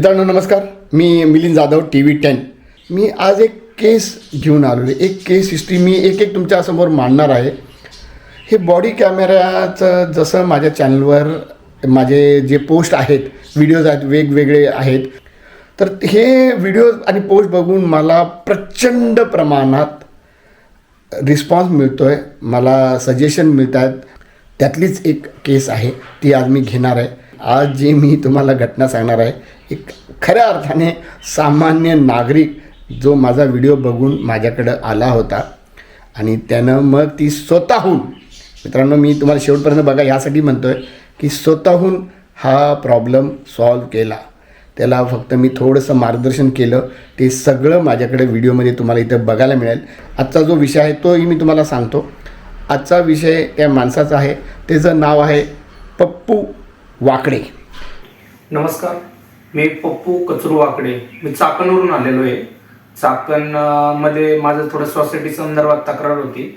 मित्रांनो नमस्कार. मी Milind Jadhav T V ten. मी आज एक केस घेऊन आलो आहे. एक केस हिस्ट्री मी एक एक तुमच्यासमोर मांडणार आहे. हे बॉडी कॅमेऱ्याचं जसं माझ्या चॅनलवर माझे जे पोस्ट आहेत व्हिडिओज आहेत वेगवेगळे आहेत तर हे व्हिडिओज आणि पोस्ट बघून मला प्रचंड प्रमाणात रिस्पॉन्स मिळतो आहे मला सजेशन मिळत आहेत त्यातलीच एक केस आहे ती आज मी घेणार आहे. आज जी मी तुम्हाला घटना सांगणार आहे एक खऱ्या अर्थाने सामान्य नागरिक जो माझा व्हिडिओ बघून माझ्याकडं आला होता आणि त्यानं मग ती स्वतःहून मित्रांनो मी तुम्हाला शेवटपर्यंत बघा यासाठी म्हणतो आहे की स्वतःहून हा प्रॉब्लेम सॉल्व केला. त्याला फक्त मी थोडंसं मार्गदर्शन केलं. ते सगळं माझ्याकडे व्हिडिओमध्ये तुम्हाला इथं बघायला मिळेल. आजचा जो विषय आहे तोही मी तुम्हाला सांगतो. आजचा विषय त्या माणसाचा आहे. त्याचं नाव आहे पप्पू वाकडे. नमस्कार. मी पप्पू कचरू वाकडे मी चाकणवरून आलेलो आहे. चाकण अं, मध्ये माझं थोडं सोसायटी संदर्भात तक्रार होती.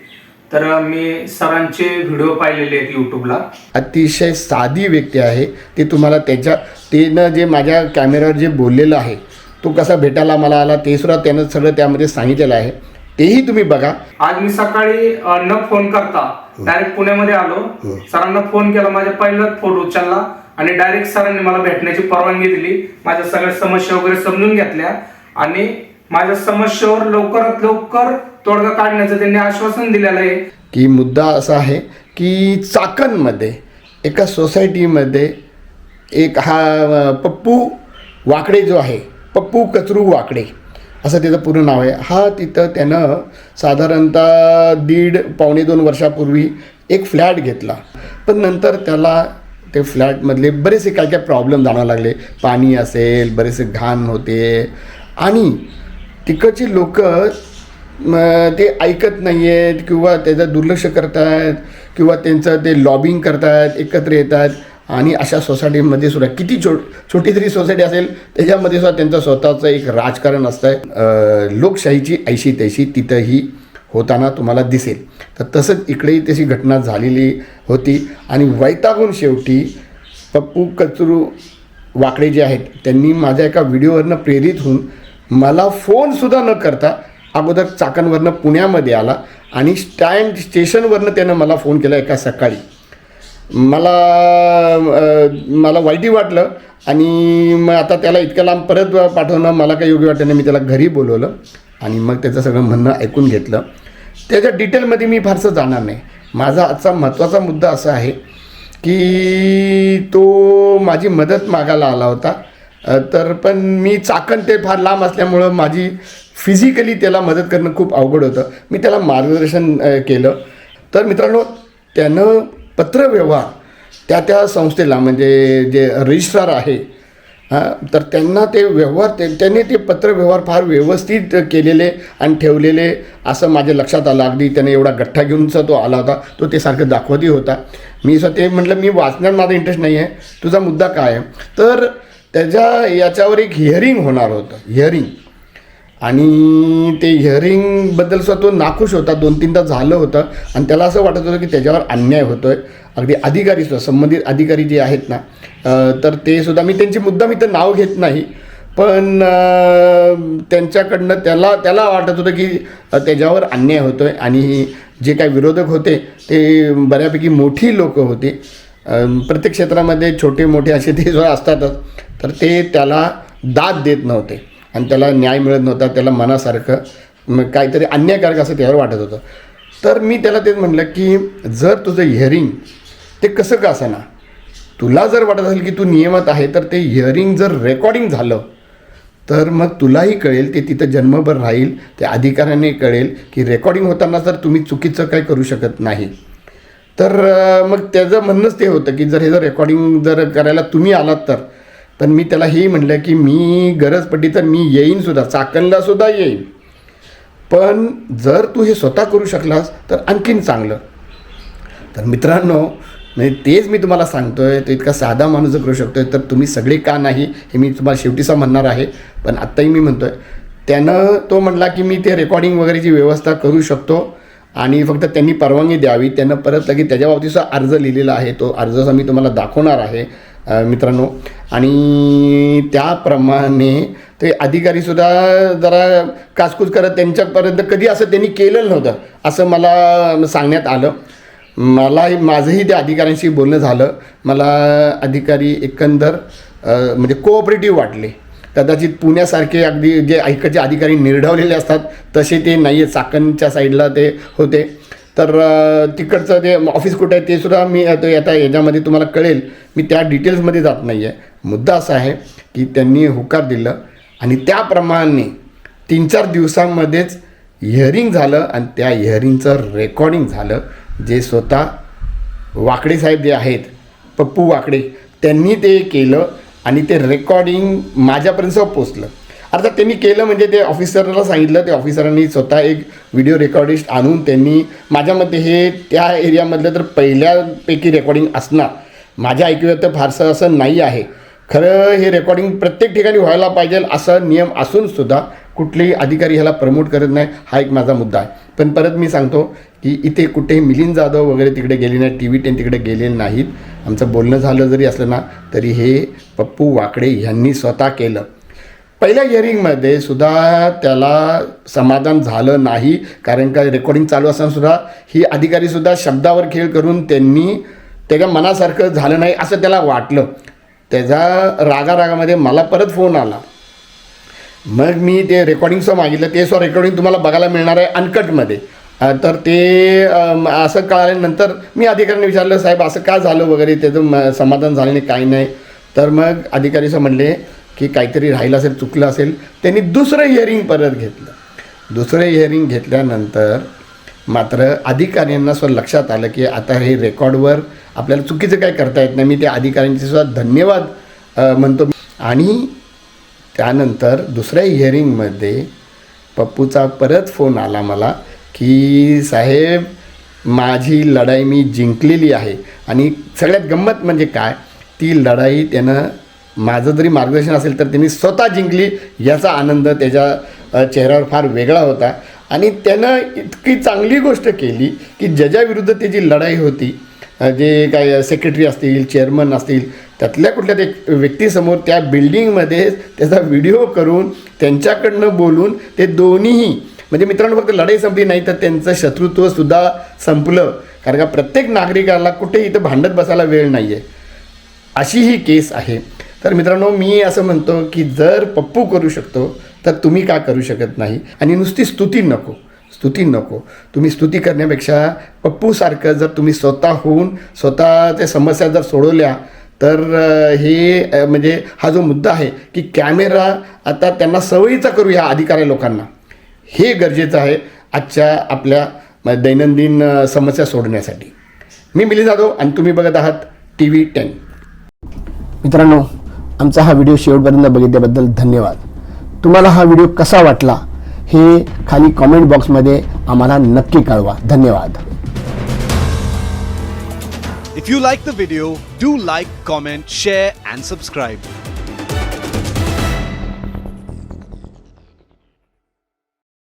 तर मी सरांचे व्हिडिओ पाहिलेले आहेत यूट्यूबला अतिशय साधी व्यक्ती आहे. ते तुम्हाला त्याच्या त्यानं जे माझ्या कॅमेऱ्यावर जे बोललेलं आहे तो कसा भेटायला मला आला ते सुद्धा त्यानं सगळं त्यामध्ये सांगितलेलं आहे. तेही तुम्ही बघा. आज मी सकाळी अं, न फोन करता डायरेक्ट पुण्यामध्ये आलो. सरांना फोन केला माझ्या पहिलाच फोन उचलला. आणि डायरेक्ट सरांनी मला भेटण्याची परवानगी दिली. माझ्या सगळ्या समस्या वगैरे समजून घेतल्या. आणि माझ्या समस्येवर लवकरात लवकर तोडगा काढण्याचं त्यांनी आश्वासन दिलेलं आहे. की मुद्दा असा आहे की चाकणमध्ये एका सोसायटीमध्ये एक हा पप्पू वाकडे जो आहे पप्पू कचरू वाकडे असं त्याचं पूर्ण नाव आहे. हा तिथं त्यानं साधारणतः दीड पावणे दोन वर्षापूर्वी एक फ्लॅट घेतला. पण नंतर त्याला ते फ्लॅटमधले बरेचसे काय काय प्रॉब्लेम जाणवायला लागले. पाणी असेल बरेचसे घाण होते. आणि तिकडची लोक ते ऐकत नाही आहेत किंवा त्याचं दुर्लक्ष करत आहेत किंवा त्यांचं ते लॉबिंग करतायत एकत्र येत आहेत आणि अशा सोसायटीमध्ये सुद्धा किती छो छोटी तरी सोसायटी असेल त्याच्यामध्ये सुद्धा त्यांचं स्वतःचं एक राजकारण असतं आहे लोकशाहीची ऐशी तैशी तिथंही होताना तुम्हाला दिसेल. तर तसंच इकडेही तशी घटना झालेली होती. आणि वैतागून शेवटी पप्पू कचरू वाकडे जे आहेत त्यांनी माझ्या एका व्हिडिओवरनं प्रेरित होऊन मला फोनसुद्धा न करता अगोदर चाकणवरनं पुण्यामध्ये आला आणि स्टँड स्टेशनवरनं त्यानं मला फोन केला एका सकाळी. मला मला वाईटही वाटलं आणि मग आता त्याला इतक्या लांब परत पाठवणं मला काही योग्य वाटलं नाही. मी त्याला घरी बोलवलं आणि मग त्याचं सगळं म्हणणं ऐकून घेतलं. त्याच्या डिटेलमध्ये मी फारसं जाणार नाही. माझा आजचा महत्त्वाचा मुद्दा असा आहे की तो माझी मदत मागायला आला होता. तर पण मी चाकण ते फार लांब असल्यामुळं माझी फिजिकली त्याला मदत करणं खूप अवघड होतं. मी त्याला मार्गदर्शन केलं. तर मित्रांनो त्यानं पत्रव्यवहार त्या त्या संस्थेला म्हणजे जे रजिस्ट्रार आहे तर त्यांना ते व्यवहार ते त्यांनी ते पत्रव्यवहार फार व्यवस्थित केलेले आणि ठेवलेले असं माझ्या लक्षात आलं. अगदी त्याने एवढा गठ्ठा घेऊनचा तो आला होता. तो ते सारखं दाखवतही होता. मी असं ते म्हटलं मी वाचण्यात माझा इंटरेस्ट नाही आहे. तुझा मुद्दा काय आहे? तर त्याच्या याच्यावर एक हिअरिंग होणार होतं. हिअरिंग आणि ते हिअरिंगबद्दल सुद्धा तो नाखुश होता. दोन तीनदा झालं होतं. आणि त्याला असं वाटत होतं की त्याच्यावर अन्याय होतो आहे अगदी अधिकारी सुद्धा संबंधित अधिकारी जे आहेत ना तर ते सुद्धा मी त्यांची मुद्दा मी तर नाव घेत नाही पण त्यांच्याकडनं त्याला त्याला वाटत होतं की त्याच्यावर अन्याय होतो आहे आणि जे काही विरोधक होते ते बऱ्यापैकी मोठी लोक होते. प्रत्येक क्षेत्रामध्ये छोटे मोठे असे ते सुद्धा असतातच तर ते त्याला दाद देत नव्हते आणि त्याला न्याय मिळत नव्हता त्याला मनासारखं मग काहीतरी अन्यायकारक असं त्यावर वाटत होतं. तर मी त्याला तेच म्हटलं की जर तुझं हिअरिंग ते कसं का ना तुला जर वाटत असेल की तू नियमात आहे तर ते हिअरिंग जर रेकॉर्डिंग झालं तर मग तुलाही कळेल ते तिथं जन्मभर राहील त्या अधिकाऱ्याने कळेल की रेकॉर्डिंग होताना जर तुम्ही चुकीचं काही करू शकत नाही. तर मग त्याचं म्हणणंच ते होतं की जर हे जर रेकॉर्डिंग जर करायला तुम्ही आलात तर पण मी त्याला हेही म्हटलं की मी गरज पडली तर मी येईनसुद्धा चाकणलासुद्धा येईन. पण जर तू हे स्वतः करू शकलास तर आणखीन चांगलं. तर मित्रांनो म्हणजे तेच मी तुम्हाला सांगतोय तो इतका साधा माणूस जर करू शकतोय तर तुम्ही सगळे का नाही हे मी तुम्हाला शेवटीचा म्हणणार आहे. पण आत्ताही मी म्हणतोय त्यानं तो म्हणला की मी ते रेकॉर्डिंग वगैरेची व्यवस्था करू शकतो आणि फक्त त्यांनी परवानगी द्यावी. त्यानं परत लगेच त्याच्या बाबतीचा अर्ज लिहिलेला आहे तो अर्जचा मी तुम्हाला दाखवणार आहे मित्रांनो. आणि त्याप्रमाणे ते अधिकारीसुद्धा जरा कासकूस करत त्यांच्यापर्यंत कधी असं त्यांनी केलेलं नव्हतं असं मला सांगण्यात आलं. मला माझंही त्या अधिकाऱ्यांशी बोलणं झालं. मला अधिकारी एकंदर म्हणजे कोऑपरेटिव्ह वाटले. कदाचित पुण्यासारखे अगदी जे ऐकचे अधिकारी निर्ढवलेले असतात तसे ते नाही आहे चाकणच्या साईडला ते होते. तर तिकडचं ते ऑफिस कुठं आहे ते सुद्धा मी आता आता याच्यामध्ये तुम्हाला कळेल. मी त्या डिटेल्समध्ये जात नाही आहे मुद्दा असा आहे की त्यांनी होकार दिलं आणि त्याप्रमाणे तीन चार दिवसांमध्येच हिअरिंग झालं आणि त्या हिअरिंगचं रेकॉर्डिंग झालं. जे स्वतः वाकडे साहेब जे आहेत पप्पू वाकडे त्यांनी ते केलं आणि ते रेकॉर्डिंग माझ्यापर्यंत पोचलं. अर्थात त्यांनी केलं म्हणजे ते ऑफिसरला सांगितलं ते ऑफिसरांनी स्वतः एक व्हिडिओ रेकॉर्डिस्ट आणून त्यांनी माझ्या मते हे त्या एरियामधलं तर पहिल्यापैकी रेकॉर्डिंग असणार. माझ्या ऐकूया तर फारसं असं नाही आहे. खरं हे रेकॉर्डिंग प्रत्येक ठिकाणी व्हायला पाहिजे असा नियम असूनसुद्धा कुठलेही अधिकारी ह्याला प्रमोट करत नाही हा एक माझा मुद्दा आहे. पण परत मी सांगतो की इथे कुठे मिलिंद जाधव वगैरे तिकडे गेले नाही टी व्ही टेन तिकडे गेलेले नाहीत. आमचं बोलणं झालं जरी असलं ना तरी हे पप्पू वाकडे यांनी स्वतः केलं. पहिल्या हिअरिंगमध्ये सुद्धा त्याला समाधान झालं नाही कारण का रेकॉर्डिंग चालू असतानासुद्धा ही अधिकारीसुद्धा शब्दावर खेळ करून त्यांनी त्याच्या मनासारखं झालं नाही असं त्याला वाटलं. त्याचा रागारागामध्ये मला परत फोन आला. मग मी ते रेकॉर्डिंगचं मागितलं. ते सो रेकॉर्डिंग तुम्हाला बघायला मिळणार आहे अनकटमध्ये तर ते असं कळाल्यानंतर मी अधिकाऱ्यांनी विचारलं साहेब असं का झालं वगैरे? त्याचं समाधान झालं नाही काही नाही. तर मग अधिकारी असं म्हणले की काहीतरी राहिलं असेल चुकलं असेल त्यांनी दुसरं हिअरिंग परत घेतलं. दुसरं हिअरिंग घेतल्यानंतर मात्र अधिकाऱ्यांना स्वतः लक्षात आलं की आता हे रेकॉर्डवर आपल्याला चुकीचं काय करता येत नाही. मी त्या अधिकाऱ्यांचे सुद्धा धन्यवाद म्हणतो. आणि त्यानंतर दुसऱ्या हिअरिंगमध्ये पप्पूचा परत फोन आला मला. की साहेब माझी लढाई मी जिंकलेली आहे. आणि सगळ्यात गंमत म्हणजे काय? ती लढाई त्यानं माझं जरी मार्गदर्शन असेल तर त्यांनी स्वतः जिंकली याचा आनंद त्याच्या चेहऱ्यावर फार वेगळा होता. आणि त्यानं इतकी चांगली गोष्ट केली की ज्याच्याविरुद्ध त्याची लढाई होती जे काय सेक्रेटरी असतील चेअरमन असतील त्यातल्या कुठल्या ते व्यक्तीसमोर त्या बिल्डिंगमध्ये त्याचा व्हिडिओ करून त्यांच्याकडनं बोलून ते दोन्हीही म्हणजे मित्रांनो फक्त लढाई संपली नाही तर त्यांचं शत्रुत्वसुद्धा संपलं. कारण का प्रत्येक नागरिकाला कुठे इथं भांडत बसायला वेळ नाही आहे अशी ही केस आहे. तर मित्रांनो मी असं म्हणतो की जर पप्पू करू शकतो तर तुम्ही का करू शकत नाही? आणि नुसती स्तुती नको. स्तुती नको. तुम्ही स्तुती करण्यापेक्षा पप्पूसारखं जर तुम्ही स्वतः होऊन स्वतःच्या समस्या जर सोडवल्या तर हे म्हणजे हा जो मुद्दा आहे की कॅमेरा आता त्यांना सवयीचा करू अधिकारी लोकांना. हे गरजेचं आहे आजच्या आपल्या दैनंदिन समस्या सोडण्यासाठी मी मिली जाधव आणि तुम्ही बघत आहात टी व्ही टेन. मित्रांनो आमचा हा व्हिडिओ शेवटपर्यंत बघितल्याबद्दल धन्यवाद. तुम्हाला हा व्हिडिओ कसा वाटला हे खाली कॉमेंट बॉक्समध्ये आम्हाला नक्की कळवा. धन्यवाद. If you like the video, do like, comment, share, and subscribe.